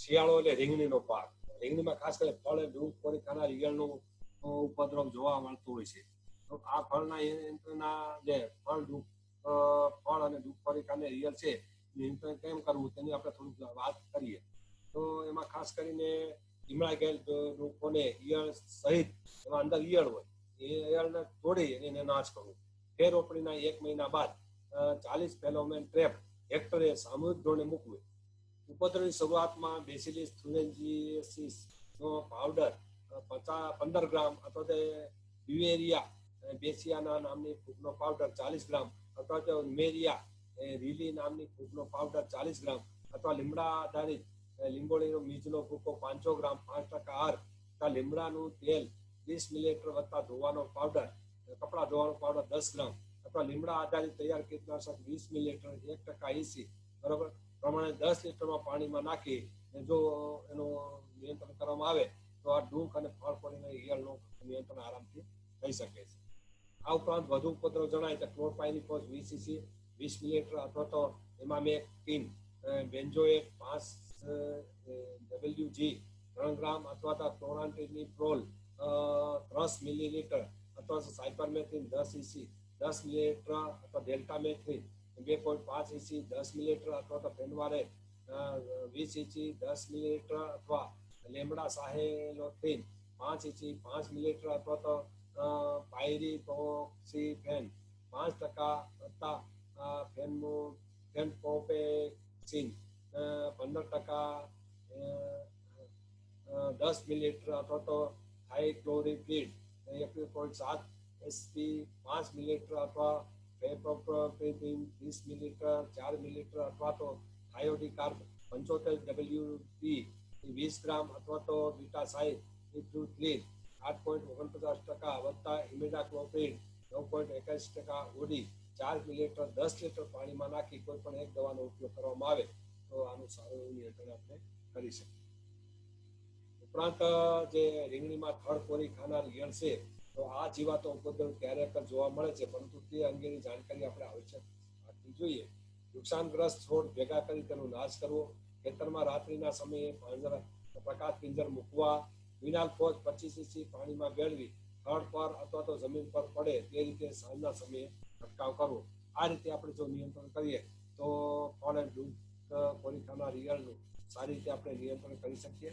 શિયાળો એટલે રીંગણીનો પાક. રીંગણીમાં ખાસ કરીને ફળ ડૂબ કોરી ખાનાર ઉપદ્રવ જોવા મળતો હોય છે. તો આ ફળના નિયંત્રણના જે ફળ ડૂબ ફળ અને ડૂબ કોરી ખાનાર ઈયળ છે નિયંત્રણ કેમ કરવું તેની આપણે થોડીક વાત કરીએ. તો એમાં ખાસ કરીને લીમડા ગયેલ લોકોને ઈયળ સહિત એમાં અંદર ઈયળ હોય, એ ઈયળને તોડી અને એને નાશ કરવો. ફેર રોપણીના એક મહિના બાદ ચાલીસ ફેલોમેન ટ્રેપ હેક્ટરે સામૂહિક ધોરણે મૂકવું. ઉપદ્રવની શરૂઆતમાં બેસિલિસ થુલેન્જીસિસ નો પાવડર પચાસ પંદર ગ્રામ અથવા તો યુએરિયા બેસિયાના નામની ફૂગનો પાવડર ચાલીસ ગ્રામ અથવા તો મેરિયા રીલી નામની ફૂગનો પાવડર ચાલીસ ગ્રામ અથવા લીમડા આધારિત લીંબોળીનો બીજનો ભૂકો પાંચસો ગ્રામ, પાંચ ટકા હાર અથવા લીમડાનું તેલ વીસ મિલીલીટર વત્તા ધોવાનો પાવડર કપડાં ધોવાનો પાવડર દસ ગ્રામ અથવા લીમડા આધારિત તૈયાર કીટનાશક વીસ મિલીલીટર એક ટકા એસી, બરોબર? પ્રમાણે દસ લીટરમાં પાણીમાં નાખી જો એનું નિયંત્રણ કરવામાં આવે, તો આ ડૂંક અને ફળ પડીને ઈયળનું નિયંત્રણ આરામથી થઈ શકે છે. આ ઉપરાંત વધુ ઉપદ્રવ જણાય તો ક્લોરપાઇનિકોસ વીસ સીસી વીસ મિલીલીટર અથવા તો એમાં મેં ટીન બેન્જોએટ પાંચ ડબલ્યુ જી ત્રણ ગ્રામ અથવા તો ક્લોરાન્ટીની પ્રોલ દસ મિલીલીટર અથવા તો સાયપરમેથિન દસ ઈસી દસ મિલીલીટર અથવા ડેલ્ટામેથિન બે પોઈન્ટ પાંચ ઇંચી, દસ મિલીલીટર અથવા તો ફેનવારે વીસ ઇંચી, દસ મિલીલીટર અથવા લેમડા સાહેલોથીન પાંચ ઇંચી, પાંચ મિલીલીટર અથવા તો પાયરીપોક્સીફેન પાંચ ટકા વત્તા ફેનમુ ફેનપોપેસિન પંદર ટકા દસ મિલીલીટર અથવા તો થાઇક્લોરિફિડ એકવીસ પોઈન્ટ સાત એસપી, પાંચ મિલીલીટર અથવા પેપ્રોપ્રોપિન વીસ મિલીલીટર ચાર મિલીલીટર અથવા તો થાયોડિકાર્બ પંચોતેર ડબલ્યુ બી વીસ ગ્રામ અથવા તો બીટાસાઇડ ઇથ્રુથ્લીન આઠ પોઈન્ટ ઓગણપચાસ ટકા વત્તા ઇમિડાક્લોપ્રિડ નવ પોઈન્ટ એકાસી ટકા ઓડી. ચાર મિલીલીટર દસ લીટર પાણીમાં નાખી કોઈ પણ એક દવાનો ઉપયોગ કરવામાં આવે, તો આનું સારું એવું નિયંત્રણ આપણે કરી શકીએ. ઉપરાંત જે રીંગણીમાં થડ કોરી ખાનાર ઈયળ છે તો આ જીવાતો ઉપદ્રવ ક્યારેક જોવા મળે છે, પરંતુ તે અંગેની જાણકારી આપણે આવશ્યક રાખવી જોઈએ. નુકસાનગ્રસ્ત છોડ ભેગા કરી તેનો નાશ કરવો, ખેતરમાં રાત્રિના સમયે પ્રકાશ પિંજર મૂકવા વિનાલ ફોજ પચીસ ઇંચી પાણીમાં ભેળવી થડ પર અથવા તો જમીન પર પડે તે રીતે સાંજના સમયે છંટકાવ કરવો. આ રીતે આપણે જો નિયંત્રણ કરીએ, તો ફળ એન્ડ ડૂંક કોરી ખાનાર સારી રીતે આપણે નિયંત્રણ કરી શકીએ.